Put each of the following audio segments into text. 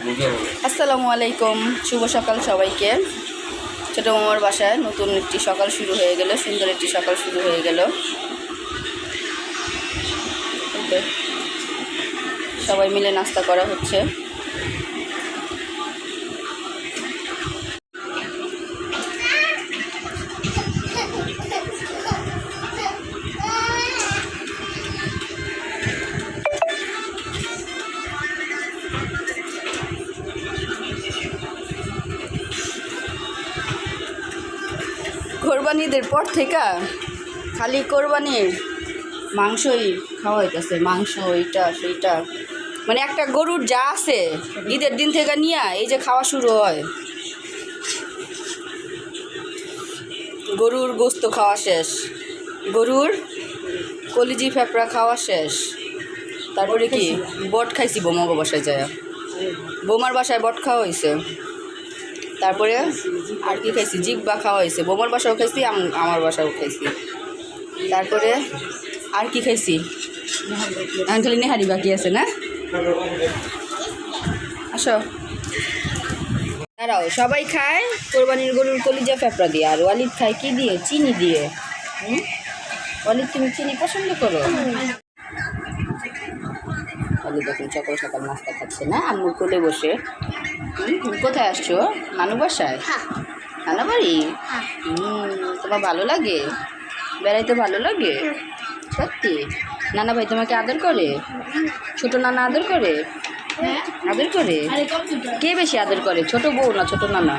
আসসালামু আলাইকুম, শুভ সকাল সবাইকে। ছোট মামার বাসায় নতুন একটি সকাল শুরু হয়ে গেল, সুন্দর একটি সকাল শুরু হয়ে গেল। সবাই মিলে নাস্তা করা হচ্ছে। কোরবানিদের পর থেকে খালি কোরবানির মাংসই খাওয়া হইতেছে, মাংস এইটা সেইটা। মানে একটা গরুর যা আছে, ঈদের দিন থেকে নিয়ে এই যে খাওয়া শুরু হয়। গরুর গোস্ত খাওয়া শেষ, গরুর কলিজি ফেপড়া খাওয়া শেষ। তারপরে কি? বট খাইছি বোমাগো বাসায় যায়। বোমার বাসায় বট খাওয়া হয়েছে তারপরে আর কি খাইছি? জিব্বা খাওয়া হয়েছে। বোমার বাসাও খাইছি, আম- আমার বাসাও খাইছি। তারপরে আর কি খাইছি? খালি নেহারি বাকি আছে না? আসো। দাঁড়াও, সবাই খায় কোরবানির গরুর কলিজা ফেপড়া দিয়ে। আর ওয়ালিদ খায় কি দিয়ে? চিনি দিয়ে। হুম? ওয়ালিদ, তুমি চিনি পছন্দ করো? ওয়ালিদ এখন সকাল সকাল নাস্তা খাচ্ছে না? আম্মুর কোলে বসে। তুমি কোথায় আসছো? নানু বাসায়? নানা বাড়ি? তোমার ভালো লাগে? বেড়াইতে ভালো লাগে? সত্যি? নানা ভাই তোমাকে আদর করে? ছোট নানা আদর করে? আদর করে? কে বেশি আদর করে ছোট বউ না ছোট নানা?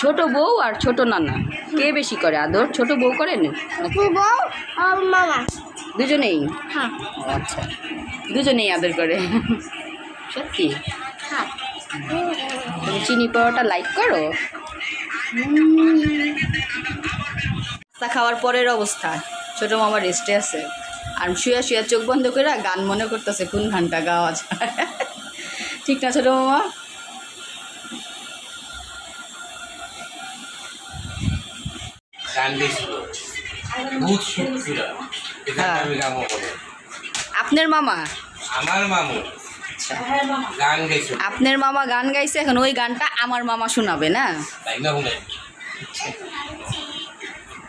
ছোট বউ আর ছোট নানা। কে বেশি করে আদর? ছোট বউ করেন বউ আর মামা। দুজনেই? হ্যাঁ। আচ্ছা। দুজনেই আদর করে। সত্যি? হ্যাঁ। তুমি চিনি পাওয়াটা লাইক করো। নাস্তা খাওয়ার পরের অবস্থা। ছোট মামা রেস্টে আছে। আর শুয়া শুয়া চোখ বন্ধ করে গান মনে করতেছে কোন ঘণ্টা গাওয়া যায়? ঠিক না ছোট মামা? গান হ্যাঁ। আপনার মামা? আমার মামু। গান গেছিল আপনার মামা গান গাইছে এখন ওই গানটা আমার মামা শোনাবে না? তাই না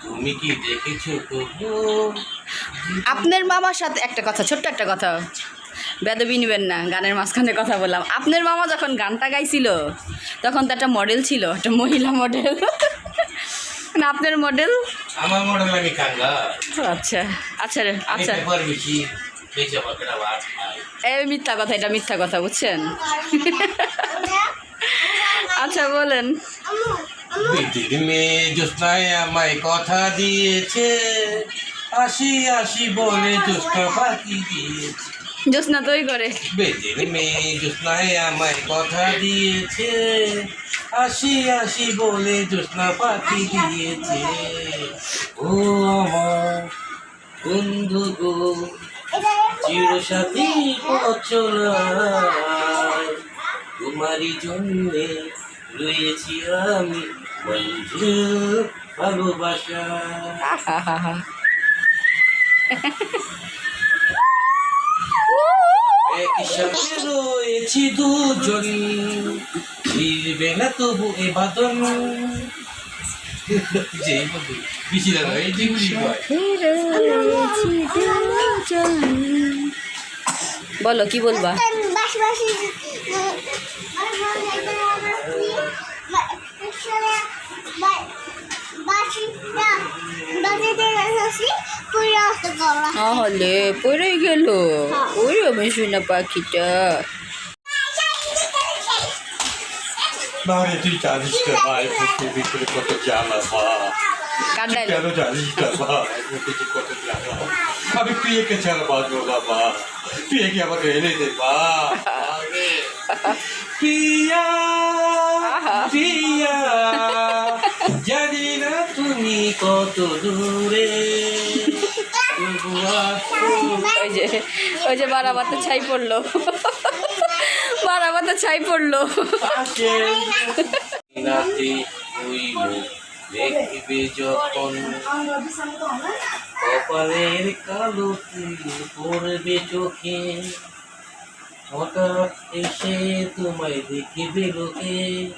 তুমি কি দেখেছ আপনার মামার সাথে একটা কথা ছোট্ট একটা কথা। বেদবি নিবেন না গানের মাঝখানে কথা বললাম। আপনার মামা যখন গানটা গাইছিল তখন তো একটা মডেল ছিল একটা মহিলা মডেল না আপনার মডেল আমার মডেল আমি কাঙ্গা। আচ্ছা আচ্ছা আচ্ছা। এই মিথ্যা কথা এটা মিথ্যা কথা বুঝছেন? আচ্ছা বলেন। মেয়ে জ্যোৎস্নায় আমায় কথা দিয়েছে আসি আসি বলে জ্যোৎস্না পাখি দিয়েছে। জ্যোৎস্না তৈরি করে। মেয়ে জ্যোৎস্নায় আমায় কথা দিয়েছে আসি আসি বলে জ্যোৎস্না পাখি দিয়েছে। ও আমার বন্ধু গো চিরসাথী পচলায় তোমারই জন্যে রয়েছি আমি বন্ধু ভালোবাসা। রয়েছি দুজন। ফিরবে না তবু এ বাদন বলো কি বলবা? বাসি বাসি পড়ে গেল। ওই রমেশ পাখিটা। মানে তুই জানিস না ভাই বুকের ভিতরে কত জ্বালা মা কেন জানিস না মা বুকে কত জ্বালা আমি প্রিয়কে ছাড়া বাঁচবো না মা প্রিয়কে আমাকে এনে দে মা প্রিয়া প্রিয়া জানি না তুমি কত দূরে ওই যে ওই যে বারাবাতে ছাই পড়ল ছাই পড়ল। দেখবে যখন। কপালের কালো তিল পড়বে চোখে। হঠাৎ এসে তোমায় দেখিবে লোকে।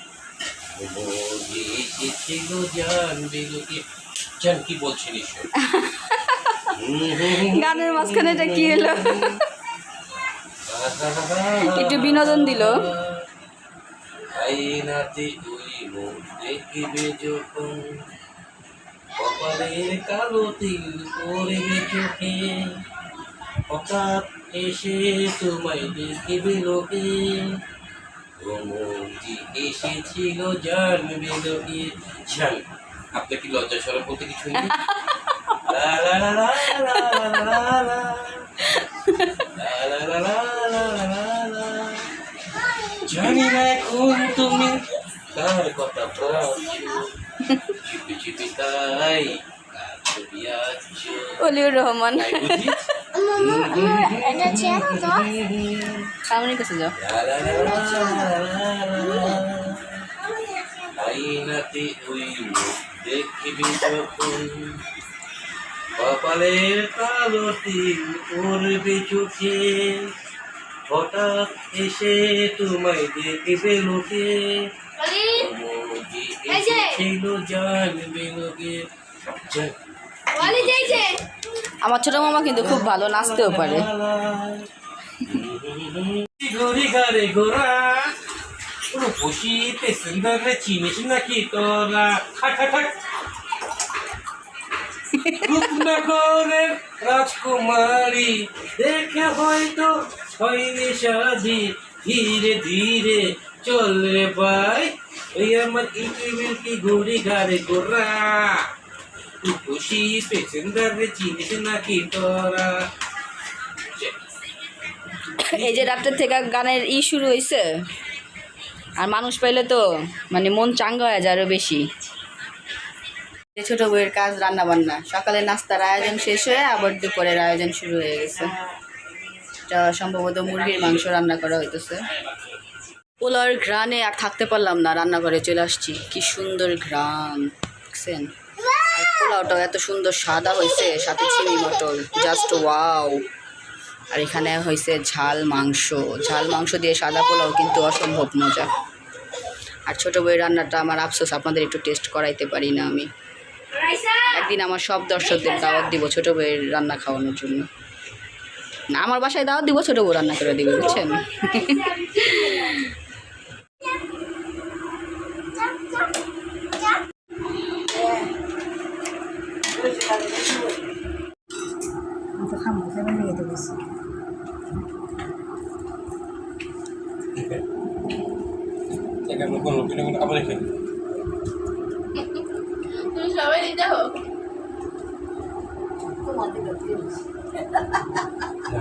যে এসেছিল জানবে লোকে? জান কি বলছেন গানের মাঝখানে এটা কি হলো? একটু বিনোদন দিল কালো এসে তোমায় দেখিবে লোকে এসেছিল জানবে লোকে আপনার কি লজ্জা সরব বলতে কিছু লা লা লা লা লা লা লা অলিউর রহমান। সামনে কাছে কপালের কালো তিল চোখে। হঠাৎ এসে তোমায় দেখবে লোকে। আমার ছোট মামা কিন্তু খুব ভালো নাচতেও পারে। চিনিস নাকি তোরা? রূপনগরের রাজকুমারী দেখে হয়তো হয়নি শাদি ধীরে ধীরে চলে ভাই। ওই আমার ইটি ঘুড়ি ঘাড়ে গোরা খুশি পেসেন্দারে চিনিস নাকি তোরা? এই যে রাত্রের থেকে গানের ই শুরু হয়েছে আর মানুষ পাইলে তো মানে মন চাঙ্গা হয়ে যায় আরও বেশি। ছোট বইয়ের কাজ রান্না বান্না সকালে নাস্তার আয়োজন শেষ হয়ে আবার দুপুরের আয়োজন শুরু হয়ে গেছে। সম্ভবত মুরগির মাংস রান্না করা হইতেছে। পোলার ঘ্রাণে আর থাকতে পারলাম না, রান্নাঘরে চলে আসছি। কি সুন্দর ঘ্রাণ, দেখছেন? আর পোলাওটাও এত সুন্দর সাদা হয়েছে, সাথে চিনি, মটর জাস্ট ওয়াও আর এখানে হয়েছে ঝাল মাংস। ঝাল মাংস দিয়ে সাদা পোলাও কিন্তু অসম্ভব মজা। আর ছোটো বইয়ের রান্নাটা আমার আফসোস, আপনাদের একটু টেস্ট করাইতে পারি না আমি। একদিন আমার সব দর্শকদের দাওয়াত দিব ছোটো বইয়ের রান্না খাওয়ানোর জন্য। না, আমার বাসায় দাওয়াত দিব, ছোটো বউ রান্না করে দিবে, বুঝছেন এখানে কোনো লোক কোনো খাবার রেখে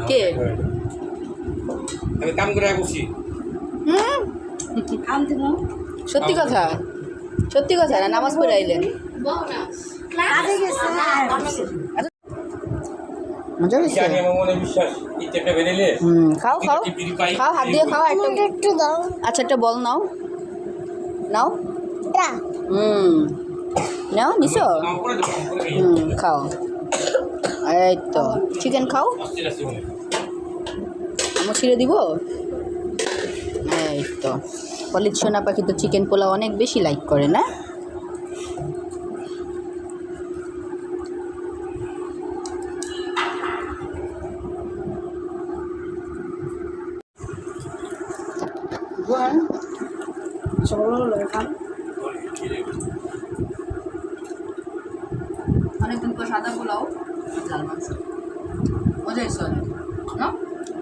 কে? আমি কাম করে বসি হুম? সত্যি কথা? সত্যি কথা? না নামাজ পড়ে আইলেন। মজা হয়েছে? মনে বেরেলে হুম খাও খাও। খাও হাত দিয়ে খাও একটা একটু দাও। আচ্ছা একটা বল নাও। নাও। হুম। নাও নিছো? হুম, খাও। এই তো চিকেন খাও? আমার ছিঁড়ে দিব? এই তো পলিত সোনা পাখি তো চিকেন পোলাও অনেক বেশি লাইক করে, না? অনেকদিন পর সাদা পোলাও লাল মাংস। মজা হয়েছে অনেক। না?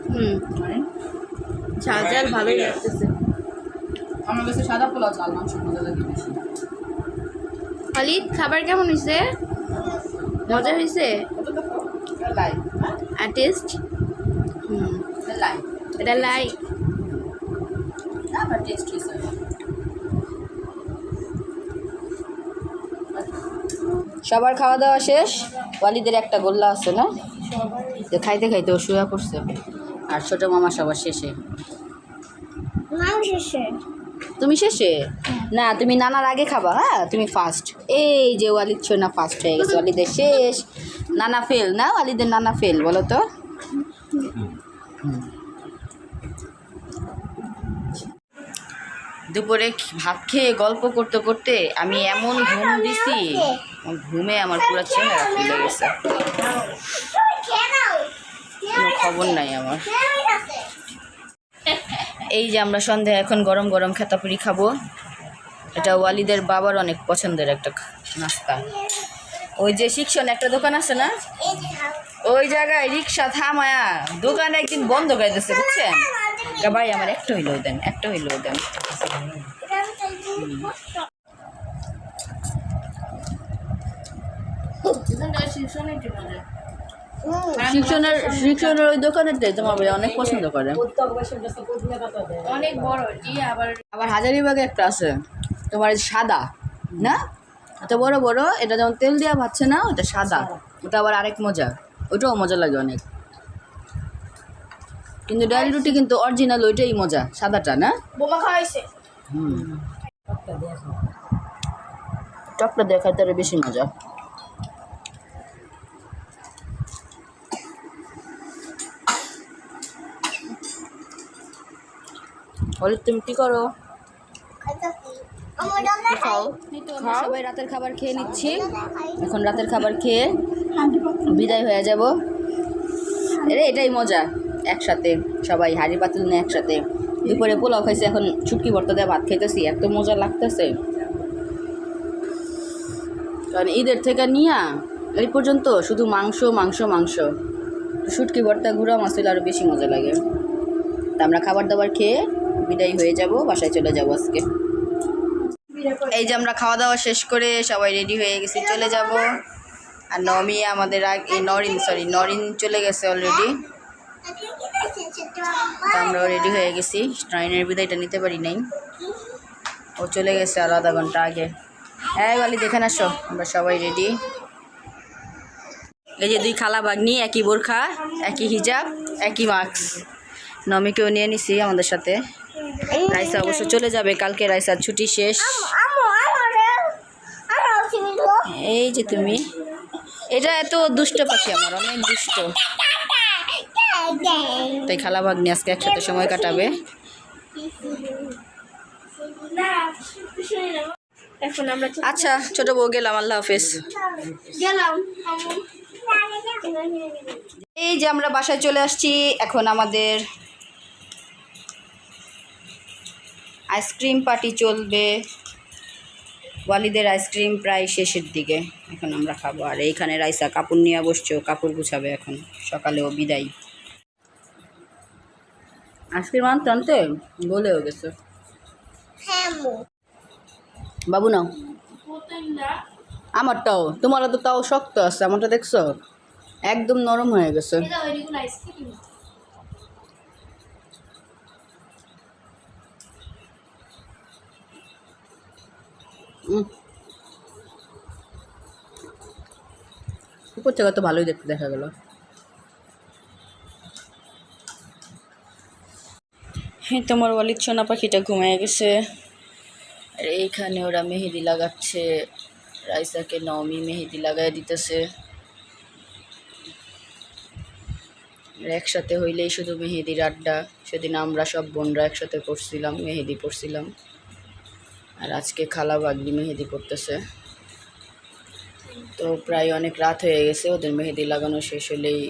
হুম। মানে? ঝাল ঝাল ভালোই লাগতেছে। আমার কাছে সাদা পোলাও চাল মাংস মজা লাগে বেশি। খালিদ খাবার কেমন হয়েছে মজা হয়েছে আর টেস্ট হুম। এটা লাইক টেস্ট হয়েছে সবার খাওয়া দাওয়া শেষ। ওয়ালিদের একটা গোল্লা আছে না? যে খাইতে খাইতে ও শুয়ে পড়ছে। আর ছোট মামা সবার শেষে। তুমি শেষে? না তুমি নানার আগে খাবা হ্যাঁ? তুমি ফার্স্ট এই যে ওয়ালিদ ছো না ফার্স্ট হয়ে গেছে ওয়ালিদের শেষ। নানা ফেল না? ওয়ালিদের নানা ফেল বলো তো। দুপুরে ভাত খেয়ে গল্প করতে করতে আমি এমন ঘুম দিছি। ঘুমে আমার পুরো চেহারা ফুলে গেছে। কোনো খবর নাই আমার। এই যে আমরা সন্ধ্যায় এখন গরম গরম খেতাপুরি খাব। এটা ওয়ালিদের বাবার অনেক পছন্দের একটা নাস্তা। ওই যে শিক্ষণ একটা দোকান আছে না? ওই জায়গায় রিক্সা থামায়া দোকান একদিন বন্ধ করে দিচ্ছে বুঝছেন? ভাই আমার একটা হইলেও দেন একটা হইলেও দেন এটা আমি তাই দুধ কষ্ট শিক্ষণের শিক্ষণের ওই দোকানেরটাই তোমার ভাই অনেক পছন্দ করে। অনেক বড় আবার আবার হাজারিবাগে একটা আছে। তোমার এই সাদা না? এত বড় বড় এটা যেমন তেল দেওয়া ভাবছে না ওটা সাদা। ওটা আবার আরেক মজা। ওটাও মজা লাগে অনেক। কিন্তু ডাল রুটি কিন্তু অরিজিনাল ওইটাই মজা সাদাটা না? বোমা খাওয়াইছে। হুম। টকটা দেখাতে আরও বেশি মজা। হলে তুমি কি করো? খাও। আমরা সবাই রাতের খাবার খেয়ে নিচ্ছি। এখন রাতের খাবার খেয়ে বিদায় হয়ে যাব। এরে এটাই মজা। একসাথে। সবাই হাড়ি পাতিল নিয়ে একসাথে। দুপুরে পোলাও খাইছে এখন শুটকি ভর্তা দিয়ে ভাত খাইতেছি। এত মজা লাগতেছে। কারণ ঈদের থেকে নিয়া এই পর্যন্ত শুধু মাংস মাংস মাংস। শুটকি ভর্তা গুঁড়া মাছ হলে আরও বেশি মজা লাগে। তা আমরা খাবার দাবার খেয়ে বিদায় হয়ে যাব, বাসায় চলে যাব আজকে। এই যে আমরা খাওয়া দাওয়া শেষ করে সবাই রেডি হয়ে গেছি, চলে যাব। আর নমি আমাদের আগে নরিন সরি নরিন চলে গেছে অলরেডি আমরাও রেডি হয়ে গেছি। ট্রেনের বিদায়টা নিতে পারি নাই। ও চলে গেছে আর আধা ঘণ্টা আগে। হ্যাঁ বালি, দেখে আসো, আমরা সবাই রেডি এই যে দুই খালা বাগনি একই বোরখা, একই হিজাব, একই মাস্ক নমিকেও নিয়ে নিছি আমাদের সাথে। রাইসা অবশ্য চলে যাবে কালকে রাইসার ছুটি শেষ। এই যে তুমি। এটা এত দুষ্ট পাখি আমার অনেক দুষ্ট। তাই খালা ভাগ্নি আজকে একসাথে সময় কাটাবে। আচ্ছা ছোট বউ গেলাম আল্লাহ হাফেজ। গেলাম। এই যে আমরা বাসায় চলে আসছি এখন আমাদের আইসক্রিম পার্টি চলবে। ওয়ালিদের আইসক্রিম প্রায় শেষের দিকে এখন আমরা খাব। আর এইখানে রাইসা কাপড় নিয়ে বসছে কাপড় গুছাবে এখন। সকালেও বিদায়। আইসক্রিম আনতে আনতে? বলেও গেছে। হ্যাঁ বাবু নাও। আমারটাও। তোমারও তো তাও শক্ত আছে আমারটা দেখছ? একদম নরম হয়ে গেছে। উপর থেকে তো ভালোই দেখতে দেখা গেল। হ্যাঁ তোমার ওয়ালিদ সোনা পাখিটা ঘুমিয়ে গেছে। আর এইখানে ওরা মেহেদি লাগাচ্ছে। রাইসাকে নমি মেহেদি লাগাই দিতেছে। একসাথে হইলেই শুধু মেহেদির আড্ডা। সেদিন আমরা সব বোনরা একসাথে পড়ছিলাম, মেহেদি পড়ছিলাম। আর আজকে খালা বাগদি মেহেদি পড়তেছে তো প্রায় অনেক রাত হয়ে গেছে, ওদের মেহেদি লাগানো শেষ হলেই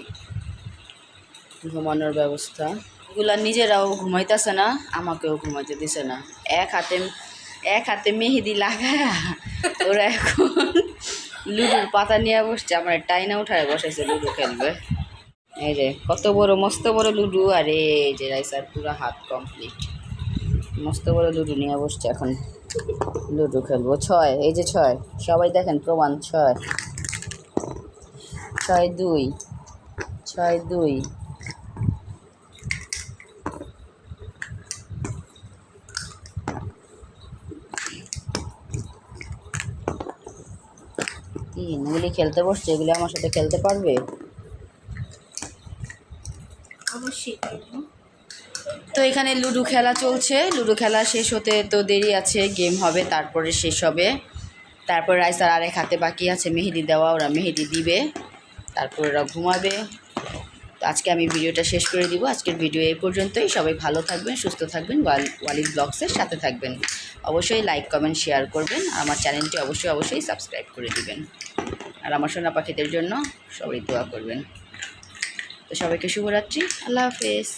ঘুমানোর ব্যবস্থা। এগুলা নিজেরাও ঘুমাইতেছে না, আমাকেও ঘুমাইতে দিছে না। এক হাতে এক হাতে মেহেদি লাগায়া ওরা এখন লুডুর পাতা নিয়ে বসছে, আমার টাইনা উঠায় বসেছে লুডু খেলবে। এই যে, কত বড়, মস্ত বড় লুডু, আর এই যে রাইসার পুরো হাত কমপ্লিট মস্ত বড় লুডু নিয়ে বসছে এখন। লুডু খেলব। ছয়, এই যে ছয়, সবাই দেখেন প্রমাণ, ছয়। ছয়, দুই ছয়, দুই। তিন এগুলি খেলতে বসছে, এগুলি আমার সাথে খেলতে পারবে? অবশ্যই তো এখানে লুডো খেলা চলছে। লুডো খেলা শেষ হতে তো দেরি আছে গেম হবে, তারপরে শেষ হবে। তারপর রাইসার আরেক হাতে বাকি আছে, মেহেদি দেওয়া, ওরা মেহেদি দিবে। তারপর ওরা ঘুমাবে। তো আজকে আমি ভিডিওটা শেষ করে দিব। আজকের ভিডিও এই পর্যন্তই। সবাই ভালো থাকবেন, সুস্থ থাকবেন, ওয়াল, ওয়ালিদ ব্লগসের সাথে থাকবেন। অবশ্যই লাইক কমেন্ট শেয়ার করবেন। আমার চ্যানেলটি অবশ্যই অবশ্যই সাবস্ক্রাইব করে দিবেন। আর আমার সোনা পাখিদের জন্য সবাই দোয়া করবেন। তো সবাইকে শুভরাত্রি। আল্লাহ হাফেজ।